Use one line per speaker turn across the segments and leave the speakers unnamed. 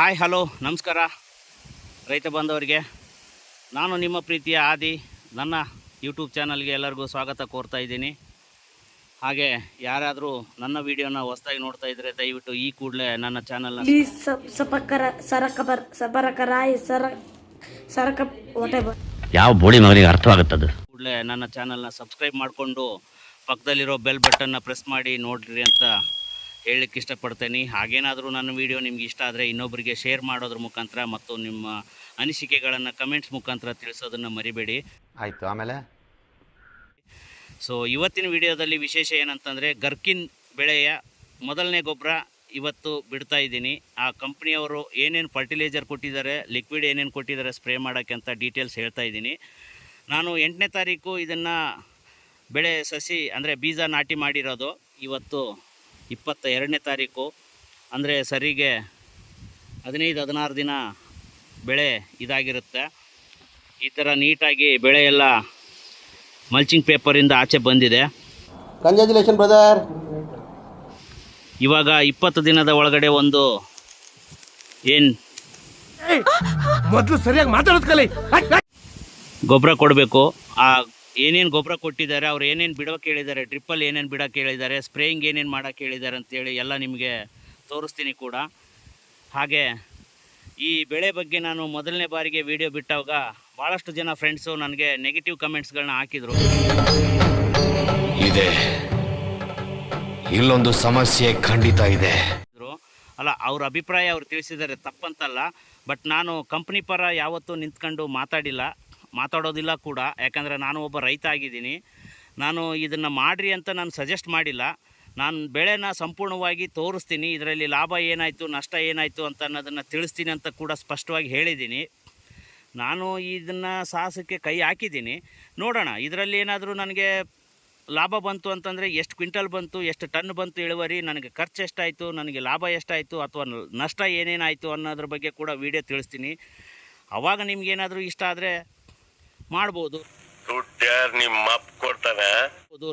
Hi hello ನಮಸ್ಕಾರ ರೈತ ಬಾಂಧವರಿಗೆ. ನಾನು ನಿಮ್ಮ ಪ್ರೀತಿಯ ಆದಿ ನನ್ನ ಯೂಟ್ಯೂಬ್ ಚಾನಲ್ಗೆ ಎಲ್ಲರಿಗೂ ಸ್ವಾಗತ ಕೋರ್ತಾ ಇದ್ದೀನಿ. ಹಾಗೆ ಯಾರಾದರೂ ನನ್ನ ವಿಡಿಯೋನ ಹೊಸದಾಗಿ ನೋಡ್ತಾ ಇದ್ರೆ ದಯವಿಟ್ಟು ಈ ಕೂಡಲೇ ನನ್ನ
ಚಾನಲ್ ಸಪಕರ ಸರಕಬರ ಸಬರಕರಾಯಿ ಸರ ಸರಕ.
ಯಾವ ಬೋಳಿ ಮಗನಿಗೆ ಅರ್ಥವಾಗುತ್ತದೆ?
ಕೂಡಲೇ ನನ್ನ ಚಾನಲ್ನ ಸಬ್ಸ್ಕ್ರೈಬ್ ಮಾಡಿಕೊಂಡು ಪಕ್ಕದಲ್ಲಿರೋ ಬೆಲ್ ಬಟನ್ನ ಪ್ರೆಸ್ ಮಾಡಿ ನೋಡ್ರಿ ಅಂತ ಹೇಳಲಿಕ್ಕೆ ಇಷ್ಟಪಡ್ತೇನೆ. ಹಾಗೇನಾದರೂ ನನ್ನ ವಿಡಿಯೋ ನಿಮ್ಗೆ ಇಷ್ಟ ಆದರೆ ಇನ್ನೊಬ್ಬರಿಗೆ ಶೇರ್ ಮಾಡೋದ್ರ ಮುಖಾಂತರ ಮತ್ತು ನಿಮ್ಮ ಅನಿಸಿಕೆಗಳನ್ನು ಕಮೆಂಟ್ಸ್ ಮುಖಾಂತರ ತಿಳಿಸೋದನ್ನು ಮರಿಬೇಡಿ.
ಆಯಿತು ಆಮೇಲೆ?
ಸೊ ಇವತ್ತಿನ ವಿಡಿಯೋದಲ್ಲಿ ವಿಶೇಷ ಏನಂತಂದರೆ ಗರ್ಕಿನ್ ಬೆಳೆಯ ಮೊದಲನೇ ಗೊಬ್ಬರ ಇವತ್ತು ಬಿಡ್ತಾ ಇದ್ದೀನಿ. ಆ ಕಂಪ್ನಿಯವರು ಏನೇನು ಫರ್ಟಿಲೈಸರ್ ಕೊಟ್ಟಿದ್ದಾರೆ ಲಿಕ್ವಿಡ್ ಏನೇನು ಕೊಟ್ಟಿದ್ದಾರೆ ಸ್ಪ್ರೇ ಮಾಡೋಕ್ಕೆ ಅಂತ ಡೀಟೇಲ್ಸ್ ಹೇಳ್ತಾ ಇದ್ದೀನಿ. ನಾನು ಎಂಟನೇ ತಾರೀಕು ಇದನ್ನು ಬೆಳೆ ಸಸಿ ಅಂದರೆ ಬೀಜ ನಾಟಿ ಮಾಡಿರೋದು. ಇವತ್ತು ಇಪ್ಪತ್ತ ಎರಡನೇ ತಾರೀಕು. ಅಂದರೆ ಸರಿಗೆ ಹದಿನೈದು ಹದಿನಾರು ದಿನ ಬೆಳೆ ಇದಾಗಿರುತ್ತೆ. ಈ ಥರ ನೀಟಾಗಿ ಬೆಳೆ ಎಲ್ಲ ಮಲ್ಚಿಂಗ್ ಪೇಪರಿಂದ ಆಚೆ ಬಂದಿದೆ.
ಕಂಗ್ರ್ಯಾಚುಲೇಷನ್ ಬ್ರದರ್
ಇವಾಗ ಇಪ್ಪತ್ತು ದಿನದ ಒಳಗಡೆ ಒಂದು ಏನು?
ಮೊದಲು ಸರಿಯಾಗಿ ಮಾತಾಡೋದು ಕಲಿ.
ಗೊಬ್ಬರ ಕೊಡಬೇಕು. ಆ ಏನೇನು ಗೊಬ್ಬರ ಕೊಟ್ಟಿದ್ದಾರೆ ಅವ್ರು ಏನೇನು ಬಿಡೋಕೆ ಹೇಳಿದ್ದಾರೆ ಡ್ರಿಪ್ಪಲ್ಲಿ ಏನೇನು ಬಿಡೋಕೆ ಹೇಳಿದ್ದಾರೆ ಸ್ಪ್ರೇಯಿಂಗ್ ಏನೇನು ಮಾಡೋಕೆ ಹೇಳಿದ್ದಾರೆ ಅಂತೇಳಿ ಎಲ್ಲ ನಿಮಗೆ ತೋರಿಸ್ತೀನಿ ಕೂಡ. ಹಾಗೆ ಈ ಬೆಳೆ ಬಗ್ಗೆ ನಾನು ಮೊದಲನೇ ಬಾರಿಗೆ ವಿಡಿಯೋ ಬಿಟ್ಟಾಗ ಭಾಳಷ್ಟು ಜನ ಫ್ರೆಂಡ್ಸು ನನಗೆ ನೆಗೆಟಿವ್ ಕಮೆಂಟ್ಸ್ಗಳನ್ನ ಹಾಕಿದರು.
ಇದೆ. ಇಲ್ಲೊಂದು ಸಮಸ್ಯೆ ಖಂಡಿತ ಇದೆ.
ಅಲ್ಲ ಅವ್ರ ಅಭಿಪ್ರಾಯ ಅವ್ರು ತಿಳಿಸಿದ್ದಾರೆ ತಪ್ಪಂತಲ್ಲ ಬಟ್ ನಾನು ಕಂಪ್ನಿ ಪರ ಯಾವತ್ತೂ ನಿಂತ್ಕೊಂಡು ಮಾತಾಡಿಲ್ಲ. ಮಾತಾಡೋದಿಲ್ಲ ಕೂಡ. ಯಾಕಂದರೆ ನಾನು ಒಬ್ಬ ರೈತ ಆಗಿದ್ದೀನಿ. ನಾನು ಇದನ್ನು ಮಾಡಿರಿ ಅಂತ ನಾನು ಸಜೆಸ್ಟ್ ಮಾಡಿಲ್ಲ. ನಾನು ಬೆಳೆನ ಸಂಪೂರ್ಣವಾಗಿ ತೋರಿಸ್ತೀನಿ. ಇದರಲ್ಲಿ ಲಾಭ ಏನಾಯಿತು, ನಷ್ಟ ಏನಾಯಿತು ಅಂತ ಅನ್ನೋದನ್ನು ತಿಳಿಸ್ತೀನಿ ಅಂತ ಕೂಡ ಸ್ಪಷ್ಟವಾಗಿ ಹೇಳಿದ್ದೀನಿ. ನಾನು ಇದನ್ನು ಸಾಹಸಕ್ಕೆ ಕೈ ಹಾಕಿದ್ದೀನಿ. ನೋಡೋಣ, ಇದರಲ್ಲಿ ಏನಾದರೂ ನನಗೆ ಲಾಭ ಬಂತು ಅಂತಂದರೆ ಎಷ್ಟು ಕ್ವಿಂಟಲ್ ಬಂತು, ಎಷ್ಟು ಟನ್ ಬಂತು ಇಳುವರಿ, ನನಗೆ ಖರ್ಚು ಎಷ್ಟಾಯಿತು, ನನಗೆ ಲಾಭ ಎಷ್ಟಾಯಿತು ಅಥವಾ ನಷ್ಟ ಏನೇನಾಯಿತು ಅನ್ನೋದ್ರ ಬಗ್ಗೆ ಕೂಡ ವಿಡಿಯೋ ತಿಳಿಸ್ತೀನಿ. ಅವಾಗ ನಿಮಗೇನಾದರೂ ಇಷ್ಟ ಆದರೆ ಮಾಡ್ಬೋದು.
ನಿಮ್ಮ ಕೊಡ್ತಾನೆ?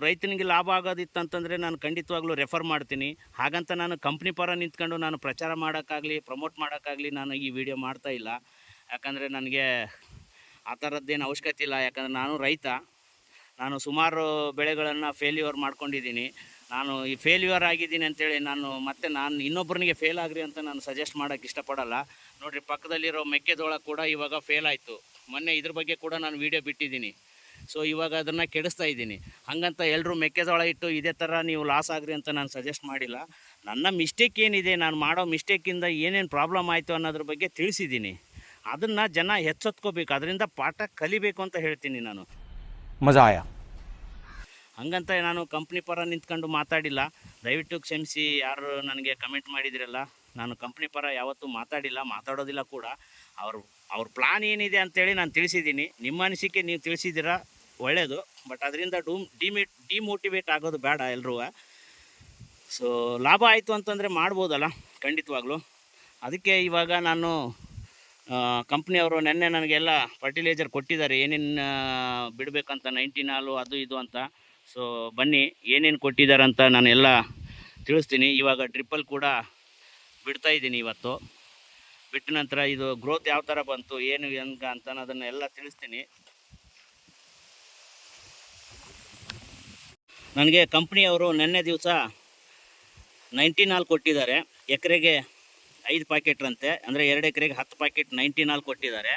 ರೈತನಿಗೆ ಲಾಭ ಆಗೋದಿತ್ತಂತಂದ್ರೆ ನಾನು ಖಂಡಿತವಾಗ್ಲೂ ರೆಫರ್ ಮಾಡ್ತೀನಿ. ಹಾಗಂತ ನಾನು ಕಂಪ್ನಿ ಪರ ನಿಂತ್ಕೊಂಡು ನಾನು ಪ್ರಚಾರ ಮಾಡೋಕ್ಕಾಗಲಿ ಪ್ರಮೋಟ್ ಮಾಡೋಕ್ಕಾಗಲಿ ನಾನು ಈ ವಿಡಿಯೋ ಮಾಡ್ತಾ ಇಲ್ಲ. ಯಾಕಂದರೆ ನನಗೆ ಆ ಥರದ್ದೇನು ಅವಶ್ಯಕತೆ ಇಲ್ಲ. ಯಾಕಂದರೆ ನಾನು ರೈತ. ನಾನು ಸುಮಾರು ಬೆಳೆಗಳನ್ನು ಫೇಲ್ಯೂರ್ ಮಾಡ್ಕೊಂಡಿದ್ದೀನಿ. ನಾನು ಈ ಫೇಲ್ಯೂರ್ ಆಗಿದ್ದೀನಿ ಅಂತೇಳಿ ನಾನು ಮತ್ತೆ ನಾನು ಇನ್ನೊಬ್ಬರಿಗೆ ಫೇಲ್ ಆಗ್ರಿ ಅಂತ ನಾನು ಸಜೆಸ್ಟ್ ಮಾಡೋಕ್ಕೆ ಇಷ್ಟಪಡಲ್ಲ. ನೋಡಿರಿ ಪಕ್ಕದಲ್ಲಿರೋ ಮೆಕ್ಕೆಜೋಳ ಕೂಡ ಇವಾಗ ಫೇಲ್ ಆಯಿತು. ಮೊನ್ನೆ ಇದ್ರ ಬಗ್ಗೆ ಕೂಡ ನಾನು ವಿಡಿಯೋ ಬಿಟ್ಟಿದ್ದೀನಿ. ಸೊ ಇವಾಗ ಅದನ್ನು ಕೆಡಿಸ್ತಾ ಇದ್ದೀನಿ. ಹಾಗಂತ ಎಲ್ಲರೂ ಮೆಕ್ಕೆಜೋಳ ಇಟ್ಟು ಇದೇ ಥರ ನೀವು ಲಾಸ್ ಆಗ್ರಿ ಅಂತ ನಾನು ಸಜೆಸ್ಟ್ ಮಾಡಿಲ್ಲ. ನನ್ನ ಮಿಸ್ಟೇಕ್ ಏನಿದೆ ನಾನು ಮಾಡೋ ಮಿಸ್ಟೇಕಿಂದ ಏನೇನು ಪ್ರಾಬ್ಲಮ್ ಆಯಿತು ಅನ್ನೋದ್ರ ಬಗ್ಗೆ ತಿಳಿಸಿದ್ದೀನಿ. ಅದನ್ನು ಜನ ಹೆಚ್ಚೊತ್ಕೋಬೇಕು ಅದರಿಂದ ಪಾಠ ಕಲಿಬೇಕು ಅಂತ ಹೇಳ್ತೀನಿ ನಾನು.
ಮಜಾಯ
ಹಂಗಂತ ನಾನು ಕಂಪ್ನಿ ಪರ ನಿಂತ್ಕೊಂಡು ಮಾತಾಡಿಲ್ಲ. ದಯವಿಟ್ಟು ಕ್ಷಮಿಸಿ ಯಾರು ನನಗೆ ಕಮೆಂಟ್ ಮಾಡಿದಿರಲ್ಲ ನಾನು ಕಂಪ್ನಿ ಪರ ಯಾವತ್ತೂ ಮಾತಾಡಿಲ್ಲ ಮಾತಾಡೋದಿಲ್ಲ ಕೂಡ. ಅವ್ರ ಅವ್ರ ಪ್ಲಾನ್ ಏನಿದೆ ಅಂತೇಳಿ ನಾನು ತಿಳಿಸಿದ್ದೀನಿ. ನಿಮ್ಮ ಅನಿಸಿಕೆ ನೀವು ತಿಳಿಸಿದ್ದೀರಾ? ಒಳ್ಳೆಯದು ಬಟ್ ಅದರಿಂದ ಡೂಮ್ ಡಿಮಿಟ್ ಡಿಮೋಟಿವೇಟ್ ಆಗೋದು ಬೇಡ ಎಲ್ಲರೂ ಸೊ ಲಾಭ ಆಯಿತು ಅಂತಂದರೆ ಮಾಡ್ಬೋದಲ್ಲ, ಖಂಡಿತವಾಗ್ಲೂ. ಅದಕ್ಕೆ ಇವಾಗ ನಾನು ಕಂಪ್ನಿಯವರು ನೆನ್ನೆ ನನಗೆಲ್ಲ ಫರ್ಟಿಲೈಸರ್ ಕೊಟ್ಟಿದ್ದಾರೆ. ಏನೇನು ಬಿಡಬೇಕಂತ ನೈಂಟಿನ್ ಹಾಲು ಅದು ಇದು ಅಂತ. ಸೊ ಬನ್ನಿ, ಏನೇನು ಕೊಟ್ಟಿದ್ದಾರೆ ಅಂತ ನಾನು ಎಲ್ಲ ತಿಳಿಸ್ತೀನಿ. ಇವಾಗ ಡ್ರಿಪ್ಪಲ್ ಕೂಡ ಬಿಡ್ತಾ ಇದ್ದೀನಿ ಇವತ್ತು. ಬಿಟ್ಟ ನಂತರ ಇದು ಗ್ರೋತ್ ಯಾವ ಥರ ಬಂತು, ಏನು ಹೆಂಗ ಅಂತ ಅದನ್ನೆಲ್ಲ ತಿಳಿಸ್ತೀನಿ. ನನಗೆ ಕಂಪ್ನಿಯವರು ನಿನ್ನೆ ದಿವಸ ನೈಂಟಿ ನಾಲ್ಕು ಕೊಟ್ಟಿದ್ದಾರೆ. ಎಕರೆಗೆ ಐದು ಪ್ಯಾಕೆಟ್ರಂತೆ ಅಂದರೆ ಎರಡು ಎಕರೆಗೆ ಹತ್ತು ಪ್ಯಾಕೆಟ್ ನೈಂಟಿ ನಾಲ್ಕು ಕೊಟ್ಟಿದ್ದಾರೆ.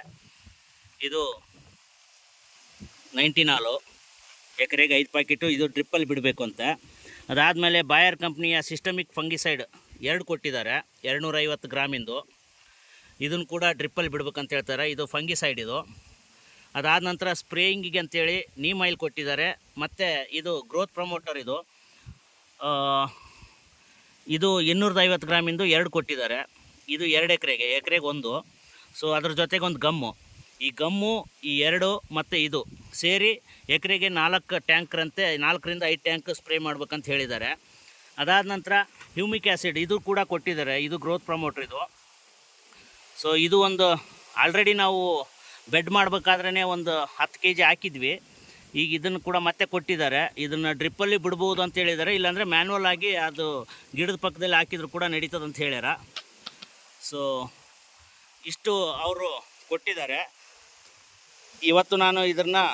ಇದು ನೈಂಟಿ ನಾಲ್ಕು, ಎಕರೆಗೆ ಐದು ಪ್ಯಾಕೆಟು ಇದು ಟ್ರಿಪ್ಪಲ್ಲಿ ಬಿಡಬೇಕು ಅಂತ. ಅದಾದಮೇಲೆ ಬಾಯರ್ ಕಂಪ್ನಿಯ ಸಿಸ್ಟಮಿಕ್ ಫಂಗಿಸೈಡ್ ಎರಡು ಕೊಟ್ಟಿದ್ದಾರೆ, ಎರಡುನೂರೈವತ್ತು ಗ್ರಾಮಿಂದು. ಇದನ್ನು ಕೂಡ ಡ್ರಿಪ್ಪಲ್ಲಿ ಬಿಡ್ಬೇಕಂತ ಹೇಳ್ತಾರೆ. ಇದು ಫಂಗಿಸೈಡ್ ಇದು. ಅದಾದ ನಂತರ ಸ್ಪ್ರೇಯಿಂಗಿಗೆ ಅಂತೇಳಿ ನೀಮ್ ಆಯಿಲ್ ಕೊಟ್ಟಿದ್ದಾರೆ. ಮತ್ತು ಇದು ಗ್ರೋತ್ ಪ್ರಮೋಟರ್ ಇದು. ಇದು ಇನ್ನೂರದೈವತ್ತು ಗ್ರಾಮಿಂದು ಎರಡು ಕೊಟ್ಟಿದ್ದಾರೆ. ಇದು ಎರಡು ಎಕರೆಗೆ ಎಕರೆಗೆ ಒಂದು. ಸೊ ಅದ್ರ ಜೊತೆಗೆ ಒಂದು ಗಮ್ಮು. ಈ ಗಮ್ಮು, ಈ ಎರಡು ಮತ್ತು ಇದು ಸೇರಿ ಎಕರೆಗೆ ನಾಲ್ಕು ಟ್ಯಾಂಕ್ರಂತೆ ನಾಲ್ಕರಿಂದ ಐದು ಟ್ಯಾಂಕ್ ಸ್ಪ್ರೇ ಮಾಡ್ಬೇಕಂತ ಹೇಳಿದ್ದಾರೆ. ಅದಾದ ನಂತರ ಹ್ಯೂಮಿಕ್ ಆ್ಯಸಿಡ್ ಇದು ಕೂಡ ಕೊಟ್ಟಿದ್ದಾರೆ. ಇದು ಗ್ರೋತ್ ಪ್ರಮೋಟ್ರ್ ಇದು. ಸೊ ಇದು ಒಂದು ಆಲ್ರೆಡಿ ನಾವು ಬೆಡ್ ಮಾಡಬೇಕಾದ್ರೇ ಒಂದು ಹತ್ತು ಕೆ ಜಿ ಹಾಕಿದ್ವಿ. ಈಗ ಇದನ್ನು ಕೂಡ ಮತ್ತೆ ಕೊಟ್ಟಿದ್ದಾರೆ. ಇದನ್ನು ಡ್ರಿಪ್ಪಲ್ಲಿ ಬಿಡ್ಬೋದು ಅಂತ ಹೇಳಿದ್ದಾರೆ. ಇಲ್ಲಾಂದರೆ ಮ್ಯಾನ್ಯಲ್ ಆಗಿ ಅದು ಗಿಡದ ಪಕ್ಕದಲ್ಲಿ ಹಾಕಿದ್ರು ಕೂಡ ನಡೀತದೆ ಅಂತ ಹೇಳ್ಯಾರ. ಸೊ ಇಷ್ಟು ಅವರು ಕೊಟ್ಟಿದ್ದಾರೆ. ಇವತ್ತು ನಾನು ಇದನ್ನು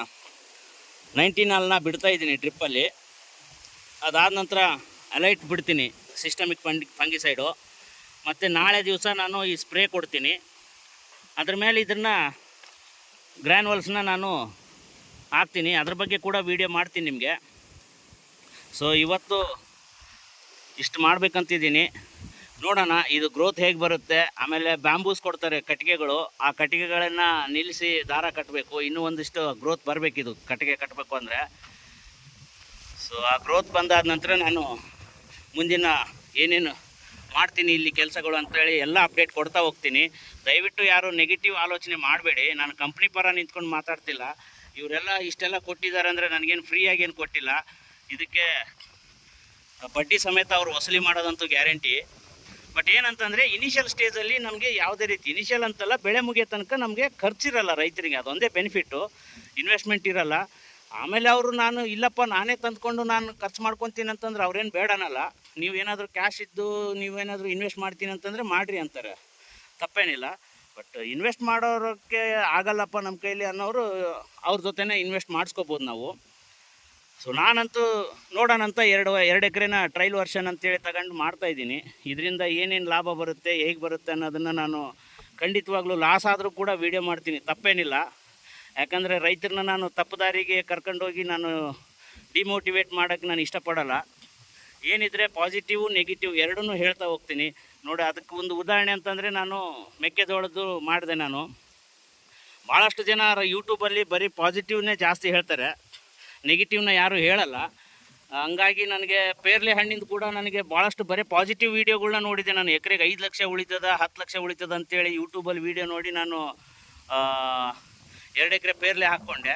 ನೈನ್ಟೀನ್ ಹಾಲ್ನ ಬಿಡ್ತಾ ಇದ್ದೀನಿ ಡ್ರಿಪ್ಪಲ್ಲಿ ಅದಾದ ನಂತರ ಅಲೈಟ್ ಬಿಡ್ತೀನಿ ಸಿಸ್ಟಮಿಕ್ ಫಂಡಿ ಫಂಗಿಸೈಡು ಮತ್ತು ನಾಳೆ ದಿವಸ ನಾನು ಈ ಸ್ಪ್ರೇ ಕೊಡ್ತೀನಿ. ಅದ್ರ ಮೇಲೆ ಇದನ್ನು ಗ್ರ್ಯಾನ್ವಲ್ಸ್ನ ನಾನು ಹಾಕ್ತೀನಿ. ಅದ್ರ ಬಗ್ಗೆ ಕೂಡ ವೀಡಿಯೋ ಮಾಡ್ತೀನಿ ನಿಮಗೆ. ಸೊ ಇವತ್ತು ಇಷ್ಟು ಮಾಡ್ಬೇಕಂತಿದ್ದೀನಿ. ನೋಡೋಣ, ಇದು ಗ್ರೋತ್ ಹೇಗೆ ಬರುತ್ತೆ, ಆಮೇಲೆ ಬ್ಯಾಂಬೂಸ್ ಕೊಡ್ತಾರೆ ಕಟ್ಟಿಗೆಗಳು. ಆ ಕಟ್ಟಿಗೆಗಳನ್ನು ನಿಲ್ಲಿಸಿ ದಾರ ಕಟ್ಟಬೇಕು ಇನ್ನೂ ಒಂದಿಷ್ಟು ಗ್ರೋತ್ ಬರಬೇಕಿದು, ಕಟ್ಟಿಗೆ ಕಟ್ಟಬೇಕು ಅಂದರೆ. ಸೊ ಆ ಗ್ರೋತ್ ಬಂದಾದ ನಂತರ ನಾನು ಮುಂದಿನ ಏನೇನು ಮಾಡ್ತೀನಿ ಇಲ್ಲಿ ಕೆಲಸಗಳು ಅಂತೇಳಿ ಎಲ್ಲ ಅಪ್ಡೇಟ್ ಕೊಡ್ತಾ ಹೋಗ್ತೀನಿ. ದಯವಿಟ್ಟು ಯಾರು ನೆಗೆಟಿವ್ ಆಲೋಚನೆ ಮಾಡಬೇಡಿ. ನಾನು ಕಂಪ್ನಿ ಪರ ನಿಂತ್ಕೊಂಡು ಮಾತಾಡ್ತಿಲ್ಲ. ಇವರೆಲ್ಲ ಇಷ್ಟೆಲ್ಲ ಕೊಟ್ಟಿದ್ದಾರೆ ಅಂದರೆ ನನಗೇನು ಫ್ರೀಯಾಗಿ ಏನು ಕೊಟ್ಟಿಲ್ಲ. ಇದಕ್ಕೆ ಬಡ್ಡಿ ಸಮೇತ ಅವರು ವಸೂಲಿ ಮಾಡೋದಂತೂ ಗ್ಯಾರಂಟಿ ಬಟ್ ಏನಂತಂದರೆ ಇನಿಷಿಯಲ್ ಸ್ಟೇಜಲ್ಲಿ ನಮಗೆ ಯಾವುದೇ ರೀತಿ ಇನಿಷಿಯಲ್ ಅಂತಲ್ಲ ಬೆಳೆ ಮುಗಿಯೋ ತನಕ ನಮಗೆ ಖರ್ಚಿರಲ್ಲ ರೈತರಿಗೆ. ಅದೊಂದೇ ಬೆನಿಫಿಟ್ಟು ಇನ್ವೆಸ್ಟ್ಮೆಂಟ್ ಇರಲ್ಲ. ಆಮೇಲೆ ಅವರು ನಾನು ಇಲ್ಲಪ್ಪ ನಾನೇ ತಂದ್ಕೊಂಡು ನಾನು ಖರ್ಚು ಮಾಡ್ಕೊತೀನಿ ಅಂತಂದ್ರೆ ಅವ್ರೇನು ಬೇಡನಲ್ಲ. ನೀವೇನಾದರೂ ಕ್ಯಾಶ್ ಇದ್ದು ನೀವೇನಾದರೂ ಇನ್ವೆಸ್ಟ್ ಮಾಡ್ತೀನಿ ಅಂತಂದರೆ ಮಾಡಿರಿ ಅಂತಾರೆ. ತಪ್ಪೇನಿಲ್ಲ. ಬಟ್ ಇನ್ವೆಸ್ಟ್ ಮಾಡೋರಕ್ಕೆ ಆಗಲ್ಲಪ್ಪ ನಮ್ಮ ಕೈಲಿ ಅನ್ನೋರು ಅವ್ರ ಜೊತೆನೇ ಇನ್ವೆಸ್ಟ್ ಮಾಡಿಸ್ಕೋಬೋದು ನಾವು. ಸೊ ನಾನಂತೂ ನೋಡೋಣಂತ ಎರಡು ಎರಡು ಎಕರೆನ ಟ್ರೈಲ್ ವರ್ಷನ್ ಅಂತೇಳಿ ತಗೊಂಡು ಮಾಡ್ತಾ ಇದ್ದೀನಿ. ಇದರಿಂದ ಏನೇನು ಲಾಭ ಬರುತ್ತೆ, ಹೇಗೆ ಬರುತ್ತೆ ಅನ್ನೋದನ್ನು ನಾನು ಖಂಡಿತವಾಗ್ಲೂ ಲಾಸ್ ಆದರೂ ಕೂಡ ವೀಡಿಯೋ ಮಾಡ್ತೀನಿ. ತಪ್ಪೇನಿಲ್ಲ. ಯಾಕಂದರೆ ರೈತರನ್ನ ನಾನು ತಪ್ಪು ದಾರಿಗೆ ಕರ್ಕೊಂಡೋಗಿ ನಾನು ಡಿಮೋಟಿವೇಟ್ ಮಾಡೋಕ್ಕೆ ನಾನು ಇಷ್ಟಪಡಲ್ಲ. ಏನಿದ್ರೆ ಪಾಸಿಟಿವ್ ನೆಗೆಟಿವ್ ಎರಡನ್ನೂ ಹೇಳ್ತಾ ಹೋಗ್ತೀನಿ. ನೋಡಿ, ಅದಕ್ಕೆ ಒಂದು ಉದಾಹರಣೆ ಅಂತಂದರೆ ನಾನು ಮೆಕ್ಕೆಜೋಳದ್ದು ಮಾಡಿದೆ ನಾನು. ಭಾಳಷ್ಟು ಜನ ಯೂಟ್ಯೂಬಲ್ಲಿ ಬರೀ ಪಾಸಿಟಿವ್ನೇ ಜಾಸ್ತಿ ಹೇಳ್ತಾರೆ. ನೆಗೆಟಿವ್ನ ಯಾರೂ ಹೇಳಲ್ಲ. ಹಂಗಾಗಿ ನನಗೆ ಪೇರ್ಲೆ ಹಣ್ಣಿಂದ ಕೂಡ ನನಗೆ ಭಾಳಷ್ಟು ಬರೀ ಪಾಸಿಟಿವ್ ವೀಡಿಯೋಗಳ್ನ ನೋಡಿದೆ ನಾನು. ಎಕರೆಗೆ ಐದು ಲಕ್ಷ ಉಳಿತದ, ಹತ್ತು ಲಕ್ಷ ಉಳಿತದ ಅಂತೇಳಿ ಯೂಟ್ಯೂಬಲ್ಲಿ ವೀಡಿಯೋ ನೋಡಿ ನಾನು ಎರಡು ಎಕರೆ ಪೇರ್ಲೆ ಹಾಕ್ಕೊಂಡೆ.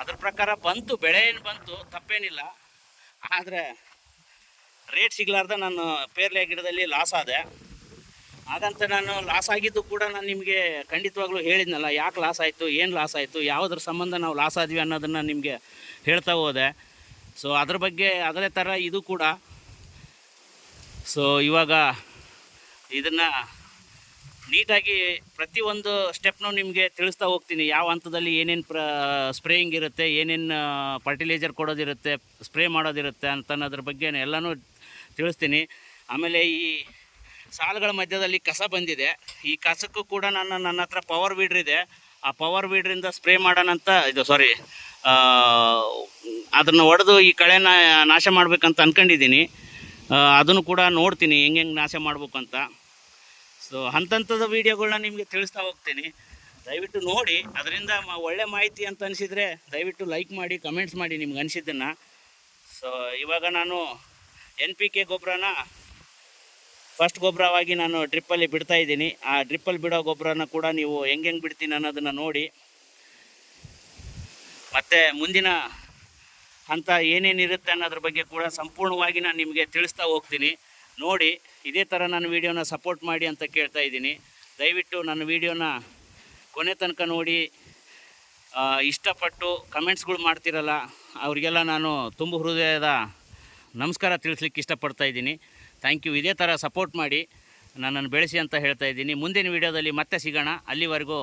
ಅದ್ರ ಪ್ರಕಾರ ಬಂತು, ಬೆಳೆ ಏನು ಬಂತು, ತಪ್ಪೇನಿಲ್ಲ. ಆದರೆ ರೇಟ್ ಸಿಗ್ಲಾರ್ದ ನಾನು ಪೇರ್ಲೆ ಗಿಡದಲ್ಲಿ ಲಾಸ್ ಆದೆ. ಹಾಗಂತ ನಾನು ಲಾಸ್ ಆಗಿದ್ದು ಕೂಡ ನಾನು ನಿಮಗೆ ಖಂಡಿತವಾಗ್ಲೂ ಹೇಳಿದ್ನಲ್ಲ, ಯಾಕೆ ಲಾಸ್ ಆಯಿತು, ಏನು ಲಾಸ್ ಆಯಿತು, ಯಾವುದ್ರ ಸಂಬಂಧ ನಾವು ಲಾಸ್ ಆದ್ವಿ ಅನ್ನೋದನ್ನು ನಿಮಗೆ ಹೇಳ್ತಾ ಹೋದೆ. ಸೊ ಅದ್ರ ಬಗ್ಗೆ ಅದೇ ಥರ ಇದು ಕೂಡ. ಸೊ ಇವಾಗ ಇದನ್ನು ನೀಟಾಗಿ ಪ್ರತಿಯೊಂದು ಸ್ಟೆಪ್ನೂ ನಿಮಗೆ ತಿಳಿಸ್ತಾ ಹೋಗ್ತೀನಿ. ಯಾವ ಹಂತದಲ್ಲಿ ಏನೇನು ಪ್ರ ಸ್ಪ್ರೇಯಿಂಗ್ ಇರುತ್ತೆ, ಏನೇನು ಫರ್ಟಿಲೈಸರ್ ಕೊಡೋದಿರುತ್ತೆ ಸ್ಪ್ರೇ ಮಾಡೋದಿರುತ್ತೆ ಅಂತ ಅನ್ನೋದ್ರ ಬಗ್ಗೆ ಎಲ್ಲನೂ ತಿಳಿಸ್ತೀನಿ. ಆಮೇಲೆ ಈ ಸಾಲುಗಳ ಮಧ್ಯದಲ್ಲಿ ಕಸ ಬಂದಿದೆ. ಈ ಕಸಕ್ಕೂ ಕೂಡ ನನ್ನ ನನ್ನ ಹತ್ರ ಪವರ್ ವೀಡ್ರ್ ಇದೆ. ಆ ಪವರ್ ವೀಡ್ರಿಂದ ಸ್ಪ್ರೇ ಮಾಡೋಣಂತ ಇದು ಸಾರಿ ಅದನ್ನು ಹೊಡೆದು ಈ ಕಳೆನ ನಾಶ ಮಾಡಬೇಕಂತ ಅಂದ್ಕೊಂಡಿದ್ದೀನಿ ಅದನ್ನು ಕೂಡ ನೋಡ್ತೀನಿ, ಹೆಂಗೆ ಹೆಂಗೆ ನಾಶ ಮಾಡಬೇಕು ಅಂತ. ಸೊ ಹಂತಂತದ ವೀಡಿಯೋಗಳನ್ನ ನಿಮಗೆ ತಿಳಿಸ್ತಾ ಹೋಗ್ತೀನಿ. ದಯವಿಟ್ಟು ನೋಡಿ, ಅದರಿಂದ ಒಳ್ಳೆ ಮಾಹಿತಿ ಅಂತ ಅನಿಸಿದರೆ ದಯವಿಟ್ಟು ಲೈಕ್ ಮಾಡಿ ಕಮೆಂಟ್ಸ್ ಮಾಡಿ ನಿಮ್ಗೆ ಅನಿಸಿದ್ದನ್ನು. ಸೊ ಇವಾಗ ನಾನು ಎನ್ ಪಿ ಕೆ ಗೊಬ್ಬರನ ಫಸ್ಟ್ ಗೊಬ್ಬರವಾಗಿ ನಾನು ಡ್ರಿಪ್ಪಲ್ಲಿ ಬಿಡ್ತಾ ಇದ್ದೀನಿ. ಆ ಡ್ರಿಪ್ಪಲ್ಲಿ ಬಿಡೋ ಗೊಬ್ಬರನ ಕೂಡ ನೀವು ಹೆಂಗೆ ಹೆಂಗೆ ಬಿಡ್ತೀನಿ ಅನ್ನೋದನ್ನು ನೋಡಿ. ಮತ್ತು ಮುಂದಿನ ಹಂತ ಏನೇನಿರುತ್ತೆ ಅನ್ನೋದ್ರ ಬಗ್ಗೆ ಕೂಡ ಸಂಪೂರ್ಣವಾಗಿ ನಾನು ನಿಮಗೆ ತಿಳಿಸ್ತಾ ಹೋಗ್ತೀನಿ. ನೋಡಿ, ಇದೇ ಥರ ನನ್ನ ವೀಡಿಯೋನ ಸಪೋರ್ಟ್ ಮಾಡಿ ಅಂತ ಕೇಳ್ತಾ ಇದ್ದೀನಿ. ದಯವಿಟ್ಟು ನನ್ನ ವೀಡಿಯೋನ ಕೊನೆ ತನಕ ನೋಡಿ. ಇಷ್ಟಪಟ್ಟು ಕಮೆಂಟ್ಸ್ಗಳು ಮಾಡ್ತಿರಲ್ಲ, ಅವರಿಗೆಲ್ಲ ನಾನು ತುಂಬ ಹೃದಯದ ನಮಸ್ಕಾರ ತಿಳಿಸ್ಲಿಕ್ಕೆ ಇಷ್ಟಪಡ್ತಾ ಇದ್ದೀನಿ. ಥ್ಯಾಂಕ್ ಯು ಇದೇ ಥರ ಸಪೋರ್ಟ್ ಮಾಡಿ ನನ್ನನ್ನು ಬೆಳೆಸಿ ಅಂತ ಹೇಳ್ತಾ ಇದ್ದೀನಿ. ಮುಂದಿನ ವೀಡಿಯೋದಲ್ಲಿ ಮತ್ತೆ ಸಿಗೋಣ. ಅಲ್ಲಿವರೆಗೂ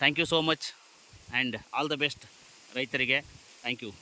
thank you so much and all the best ರೈತರಿಗೆ. Thank you